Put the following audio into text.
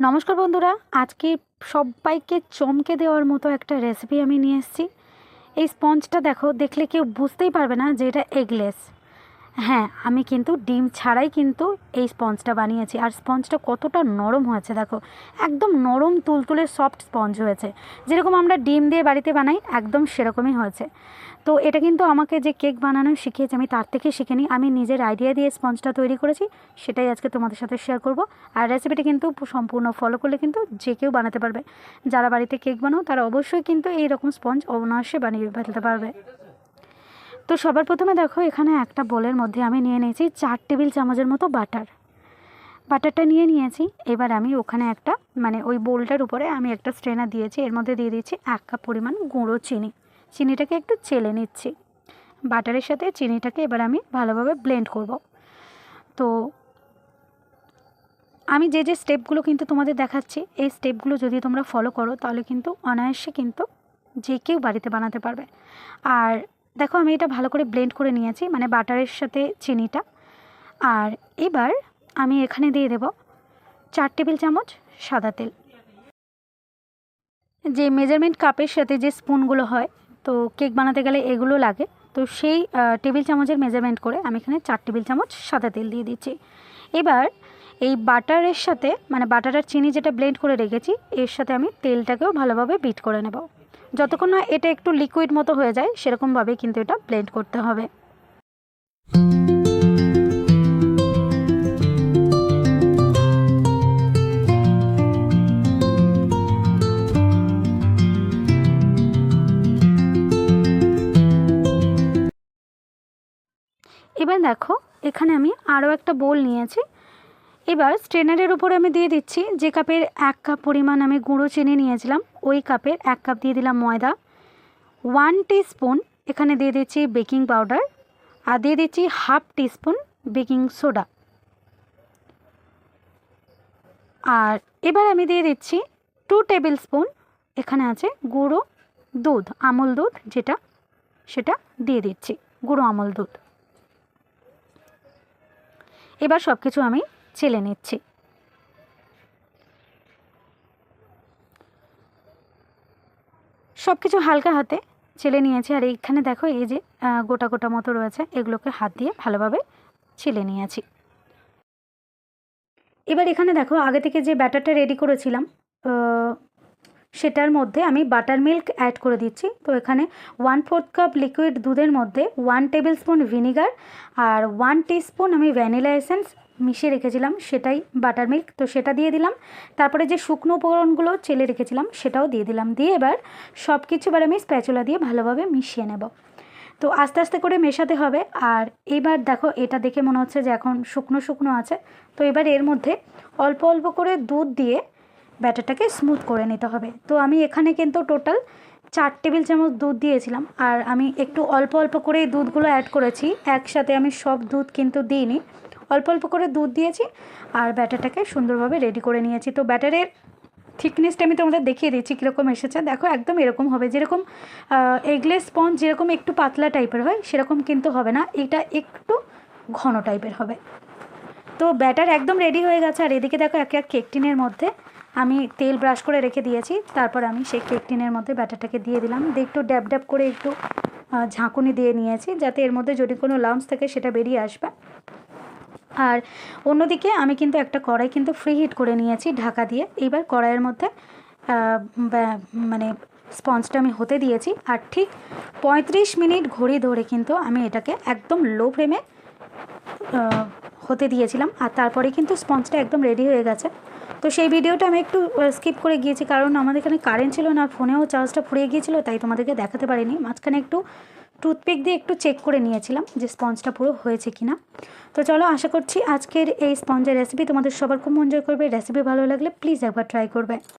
নমস্কার বন্ধুরা, আজকে সবাইকে চমকে দেওয়ার মতো একটা রেসিপি আমি নিয়ে এসেছি। এই স্পঞ্জটা দেখো, দেখলে কেউ বুঝতেই পারবে না যে এটা এগলেস হ্যাঁ আমি কিন্তু ডিম ছাড়াই কিন্তু এই স্পঞ্জটা বানিয়েছি। আর স্পঞ্জটা কতটা নরম হয়েছে দেখো। একদম নরম তুলতুলে সফট স্পঞ্জ হয়েছে। যেরকম আমরা ডিম দিয়ে বাড়িতে বানাই, একদম সেরকমই হয়েছে। তো এটা কিন্তু আমাকে যে কেক বানানো শিখিয়েছে, আমি তার থেকে শিখে নিই আমি নিজের আইডিয়া দিয়ে স্পঞ্জটা তৈরি করেছি, সেটাই আজকে তোমাদের সাথে শেয়ার করব। আর রেসিপিটা কিন্তু সম্পূর্ণ ফলো করলে কিন্তু যে কেউ বানাতে পারবে। যারা বাড়িতে কেক বানাও, তারা অবশ্যই কিন্তু এই রকম স্পঞ্জ অনায়াসে বানিয়ে ফেলতে পারবে। তো সবার প্রথমে দেখো, এখানে একটা বোলের মধ্যে আমি নিয়ে নিয়েছি চার টেবিল চামচের মতো বাটার। বাটারটা নিয়ে নিয়েছি, এবার আমি ওখানে একটা মানে ওই বোলটার উপরে আমি একটা স্ট্রেনার দিয়েছি, এর মধ্যে দিয়ে দিচ্ছি এক কাপ পরিমাণ গুঁড়ো চিনি। চিনিটাকে একটু চেলে নিচ্ছি। বাটারের সাথে চিনিটাকে এবার আমি ভালোভাবে ব্লেন্ড করব। তো আমি যে যে স্টেপগুলো কিন্তু তোমাদের দেখাচ্ছি, এই স্টেপগুলো যদি তোমরা ফলো করো, তাহলে কিন্তু অনায়াসে কিন্তু যে কেউ বাড়িতে বানাতে পারবে। আর দেখো, আমি এটা ভালো করে ব্লেন্ড করে নিয়েছি মানে বাটারের সাথে চিনিটা। আর এবার আমি এখানে দিয়ে দেব চার টেবিল চামচ সাদা তেল। যে মেজারমেন্ট কাপের সাথে যে স্পুনগুলো হয়, তো কেক বানাতে গেলে এগুলো লাগে। তো সেই টেবিল চামচের মেজারমেন্ট করে আমি এখানে চার টেবিল চামচ সাদা তেল দিয়ে দিচ্ছি। এবার এই বাটারের সাথে মানে বাটার আর চিনি যেটা ব্লেন্ড করে রেখেছি, এর সাথে আমি তেলটাকেও ভালোভাবে বিট করে নেব। যতক্ষণ না এটা একটু লিকুইড মতো হয়ে যায় সেরকমভাবে কিন্তু এটা ব্লেন্ড করতে হবে। এবার দেখো, এখানে আমি আরও একটা বোল নিয়েছি। এবার স্ট্রেনারের উপরে আমি দিয়ে দিচ্ছি যে কাপের এক কাপ পরিমাণ আমি গুঁড়ো চিনি নিয়েছিলাম, ওই কাপের এক কাপ দিয়ে দিলাম ময়দা ওয়ান স্পুন এখানে দিয়ে দিচ্ছি বেকিং পাউডার আর দিয়ে দিচ্ছি হাফ টিস্পুন বেকিং সোডা আর এবার আমি দিয়ে দিচ্ছি টু টেবিল স্পুন এখানে আছে গুঁড়ো দুধ, আমল দুধ যেটা, সেটা দিয়ে দিচ্ছি, গুঁড়ো আমল দুধ। এবার সব কিছু আমি চেলে নিচ্ছি। সব কিছু হালকা হাতে ছেলে নিয়েছি, আর এইখানে দেখো এই যে গোটা গোটা মতো রয়েছে, এগুলোকে হাত দিয়ে ভালোভাবে ছেলে নিয়েছি। এবার এখানে দেখো, আগে থেকে যে ব্যাটারটা রেডি করেছিলাম সেটার মধ্যে আমি বাটার মিল্ক অ্যাড করে দিচ্ছি। তো এখানে ওয়ান ফোর্থ কাপ লিকুইড দুধের মধ্যে ওয়ান টেবিল স্পুন ভিনিগার আর ওয়ান স্পুন আমি ভ্যানিলা এসেন্স মিশিয়ে রেখেছিলাম, সেটাই বাটার মিল্ক তো সেটা দিয়ে দিলাম। তারপরে যে শুকনো উপকরণগুলো চেলে রেখেছিলাম, সেটাও দিয়ে দিলাম। দিয়ে এবার সব কিছু এবার আমি স্প্যাচুলা দিয়ে ভালোভাবে মিশিয়ে নেব। তো আস্তে আস্তে করে মেশাতে হবে। আর এবার দেখো, এটা দেখে মনে হচ্ছে যে এখন শুকনো শুকনো আছে। তো এবার এর মধ্যে অল্প অল্প করে দুধ দিয়ে ব্যাটারটাকে স্মুথ করে নিতে হবে। তো আমি এখানে কিন্তু টোটাল চার টেবিল চামচ দুধ দিয়েছিলাম। আর আমি একটু অল্প অল্প করে দুধগুলো অ্যাড করেছি। একসাথে আমি সব দুধ কিন্তু দিইনি। অল্প অল্প করে দুধ দিয়েছি আর ব্যাটারটাকে সুন্দরভাবে রেডি করে নিয়েছি। তো ব্যাটারের থিকনেসটা আমি তোমাদের দেখিয়ে দিচ্ছি কীরকম এসেছে। দেখো একদম এরকম হবে। যেরকম এগলেস স্পঞ্জ যেরকম একটু পাতলা টাইপের হয়, সেরকম কিন্তু হবে না। এটা একটু ঘন টাইপের হবে। তো ব্যাটার একদম রেডি হয়ে গেছে। আর এদিকে দেখো এক এক কেক টিনের মধ্যে আমি তেল ব্রাশ করে রেখে দিয়েছি। তারপর আমি সেই কেক টিনের মধ্যে ব্যাটারটাকে দিয়ে দিলাম। দিয়ে একটু ড্যাব ড্যাব করে একটু ঝাঁকুনি দিয়ে নিয়েছি। যাতে এর মধ্যে যদি কোনো লাম্পস থাকে, সেটা বেরিয়ে আসবে। আর অন্যদিকে আমি কিন্তু একটা কড়াই কিন্তু ফ্রি হিট করে নিয়েছি ঢাকা দিয়ে। এইবার কড়াইয়ের মধ্যে মানে স্পঞ্জটা আমি হতে দিয়েছি আর ঠিক পঁয়ত্রিশ মিনিট ঘড়ি ধরে কিন্তু আমি এটাকে একদম লো ফ্লেমে হতে দিয়েছিলাম। আর তারপরে কিন্তু স্পঞ্জটা একদম রেডি হয়ে গেছে। তো সেই ভিডিওটা আমি একটু স্কিপ করে গিয়েছি কারণ আমাদের এখানে কারেন্ট ছিল না ফোনেও চার্জটা ফুরিয়ে গিয়েছিল, তাই তোমাদেরকে দেখাতে পারিনি। মাঝখানে একটু টুথপিক দিয়ে একটু চেক করে নিয়েছিলাম যে স্পঞ্জটা পুরো হয়েছে কি না তো চলো আশা করছি আজকের এই স্পঞ্জের রেসিপি তোমাদের সবার খুব মনজয় করবে। রেসিপি ভালো লাগলে প্লিজ একবার ট্রাই করবে।